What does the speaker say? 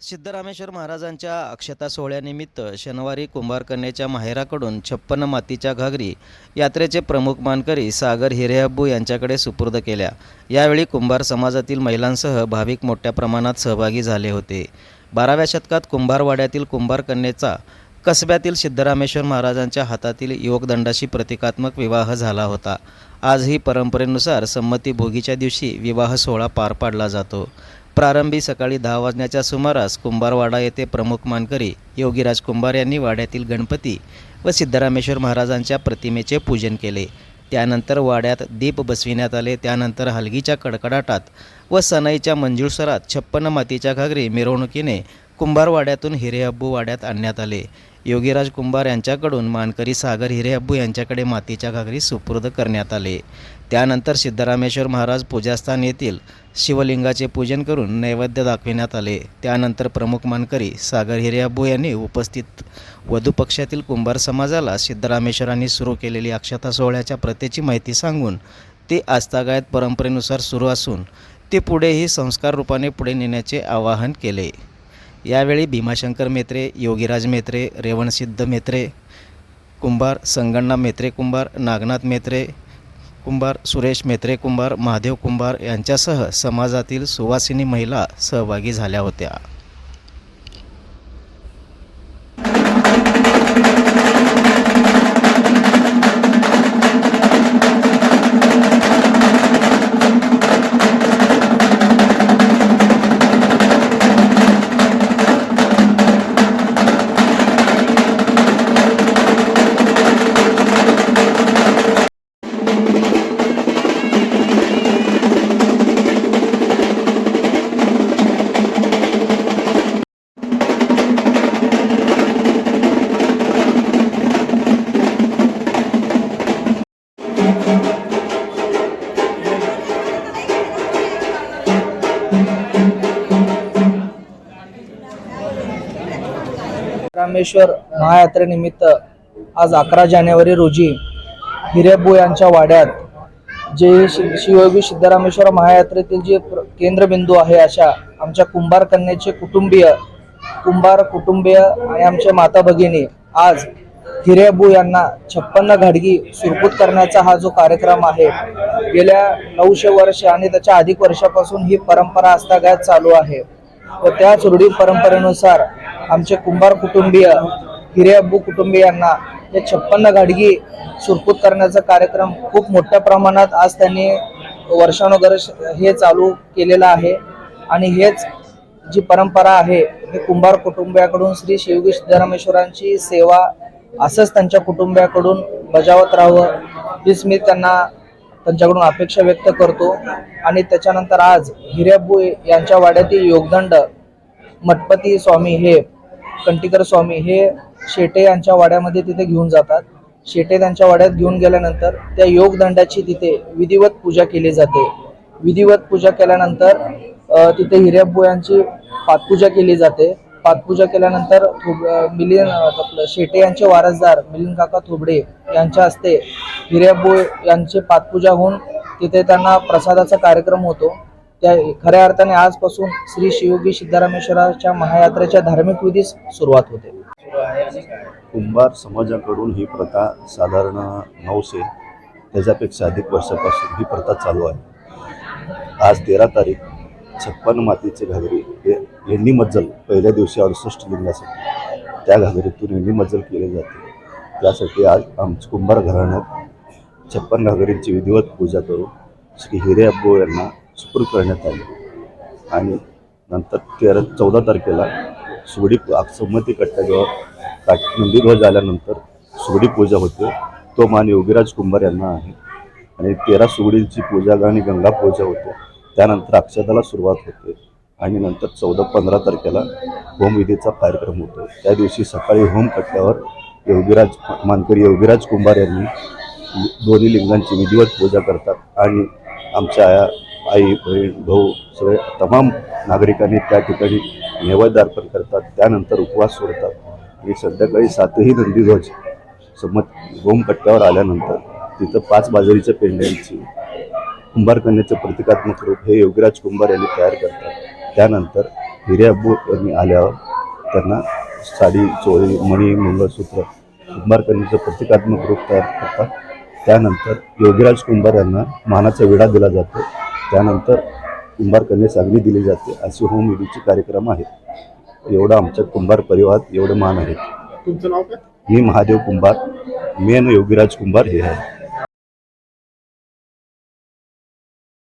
सिद्धरामेश्वर महाराजांच्या अक्षता सोहळ्यानिमित्त शनिवारी कुंभारकन्याच्या माहेराकडून छप्पन मातीच्या घागरी यात्रेचे प्रमुख मानकरी सागर हिरेहब्बू यांच्याकडे सुपूर्द केल्या. यावेळी कुंभार समाजातील महिलांसह भाविक मोठ्या प्रमाणात सहभागी झाले होते. बाराव्या शतकात कुंभारवाड्यातील कुंभारकन्येचा कसब्यातील सिद्धरामेश्वर महाराजांच्या हातातील योगदंडाशी प्रतिकात्मक विवाह झाला होता. आजही परंपरेनुसार संमती भोगीच्या दिवशी विवाह सोहळा पार पाडला जातो. प्रारंभी सकाळी दहा वाजण्याच्या सुमारास कुंभारवाडा येथे प्रमुख मानकरी योगीराज कुंभार यांनी वाड्यातील गणपती व सिद्धरामेश्वर महाराजांच्या प्रतिमेचे पूजन केले. त्यानंतर वाड्यात दीप बसविण्यात आले. त्यानंतर हलगीच्या कडकडाटात व सनईच्या मंजुळसरात छप्पन्न मातीच्या घागरी मिरवणुकीने कुंभारवाड्यातून हिरेहब्बू वाड्यात आणण्यात आले. योगीराज कुंभार यांच्याकडून मानकरी सागर हिरे अब्बू यांच्याकडे मातीच्या घागरी सुपूर्द करण्यात आले. त्यानंतर सिद्धरामेश्वर महाराज पूजास्थान येथील शिवलिंगाचे पूजन करून नैवेद्य दाखविण्यात आले. त्यानंतर प्रमुख मानकरी सागर हिरे अब्बू यांनी उपस्थित वधू पक्षातील कुंभार समाजाला सिद्धरामेश्वरांनी सुरू केलेली अक्षता सोहळ्याच्या प्रथेची माहिती सांगून ते आस्थागायत परंपरेनुसार सुरू असून ते पुढेही संस्कार रूपाने पुढे नेण्याचे आवाहन केले. यावेळी भीमाशंकर मेत्रे योगीराज मेत्रे रेवणसिद्ध मेत्रे कुंभार संगण्णा मेत्रे कुंभार नागनाथ मेत्रे कुंभार सुरेश मेत्रे कुंभार महादेव कुंभार यांच्यासह समाजातील सुवासिनी महिला सहभागी झाल्या होत्या. रामेश्वर महायात्रेनिमित्त आज अकरा जानेवारी रोजी हिरेबू यांच्या वाड्यात जे शि- शिवयोगी सिद्धरामेश्वर महायात्रेतील जे प्र- केंद्रबिंदू आहे अशा आमच्या कुंभार कन्याचे कुटुंबीय कुंभार कुटुंबीय आणि आमच्या माता भगिनी आज हिरेबू यांना छप्पन्न घाडगी सुरपूत करण्याचा हा जो कार्यक्रम आहे गेल्या नऊशे वर्ष आणि त्याच्या अधिक वर्षापासून ही परंपरा आस्थागायत चालू आहे. व त्याच रूढी परंपरेनुसार आमचे कुंभार कुटुंबीय हिरेअब्बू कुटुंबियांना हे छप्पन्न गाडगी सुरपूत करण्याचा कार्यक्रम खूप मोठ्या प्रमाणात आज त्यांनी वर्षानुवर्ष हे चालू केलेलं आहे. आणि हेच जी परंपरा आहे हे कुंभार कुटुंबियाकडून श्री शिवगी सिद्धरामेश्वरांची सेवा असंच त्यांच्या कुटुंबियाकडून बजावत राहावं हीच मी त्यांना त्यांच्याकडून अपेक्षा व्यक्त करतो. आणि त्याच्यानंतर आज हिरेअब्बू यांच्या वाड्यातील योगदंड मठपती स्वामी हे कंटिकर स्वामी हे शेटे यांच्या वाड्यामध्ये तिथे घेऊन जातात. शेटे त्यांच्या वाड्यात घेऊन गेल्यानंतर त्या योगदंडाची तिथे विधिवत पूजा केली जाते. विधिवत पूजा केल्यानंतर तिथे हिरेअब्बू यांची पादपूजा केली जाते. पादपूजा केल्यानंतर थोब- मिलिंद आपलं शेटे यांचे वारसदार मिलिंद काका थोबडे यांच्या हस्ते हिर्याबोळ यांची पाठपूजा होऊन तिथे त्यांना प्रसादाचा कार्यक्रम होतो. त्या खऱ्या अर्थाने आजपासून श्री शिवगी सिद्धरामेश्वराच्या महायात्रेच्या धार्मिक विधीस सुरुवात होते. कुंभार समाजाकडून ही प्रथा साधारण नऊशे त्याच्यापेक्षा अधिक वर्षापासून ही प्रथा चालू आहे. आज तेरा तारीख छप्पन मातीचे घागरी हे लेंडी मज्जल पहिल्या दिवशी अडुसष्ट लिंगासाठी. त्या घागरीतून लेंडी मज्जल केले जाते. त्यासाठी आज आमच्या कुंभार घराण्यात छप्पन घागरींची विधिवत पूजा करून श्री हिरे अब्बू यांना सुपूर करण्यात आली. आणि नंतर तेरा चौदा तारखेला सुगडी संमती कट्ट्याजवळ काट नंदीध्वज आल्यानंतर सुगडी पूजा होते तो मान योगीराज कुंभार यांना आहे. आणि तेरा सुगडींची पूजा आणि गंगा पूजा होते. त्यानंतर अक्षताला सुरुवात होते. आणि नंतर चौदा पंधरा तारखेला होमविधीचा कार्यक्रम होतो. त्या दिवशी सकाळी होम कट्ट्यावर योगीराज मानकरी योगीराज कुंभार यांनी दोन्ही लिंगांची विधिवत पूजा करतात आणि आमच्या आया आई बहीण भाऊ सगळे तमाम नागरिकांनी त्या ठिकाणी नैवेद्य अर्पण करतात. त्यानंतर उपवास सोडतात. आणि संध्याकाळी सातही नंदीध्वज समत गोमकट्ट्यावर आल्यानंतर तिथं पाच बाजारीच्या पेंड्यांची कुंभारकन्याचं प्रतिकात्मक रूप हे योगीराज कुंभार यांनी तयार करतात. त्यानंतर अब्बू यांनी आल्यावर त्यांना साडी चोळी मणी मंगळसूत्र कुंभार कन्येचं प्रतिकात्मक रूप तयार करतात. त्यानंतर योगीराज कुंभार यांना मानाचा विडा दिला जातो. त्यानंतर कुंभार कन्या सांगली दिली जाते. असे होम विधीचे कार्यक्रम आहेत एवढं आमच्या कुंभार परिवारात एवढे मान आहेत तुमचं नाव काय? मी महादेव कुंभार. मेन योगीराज कुंभार हे आहे.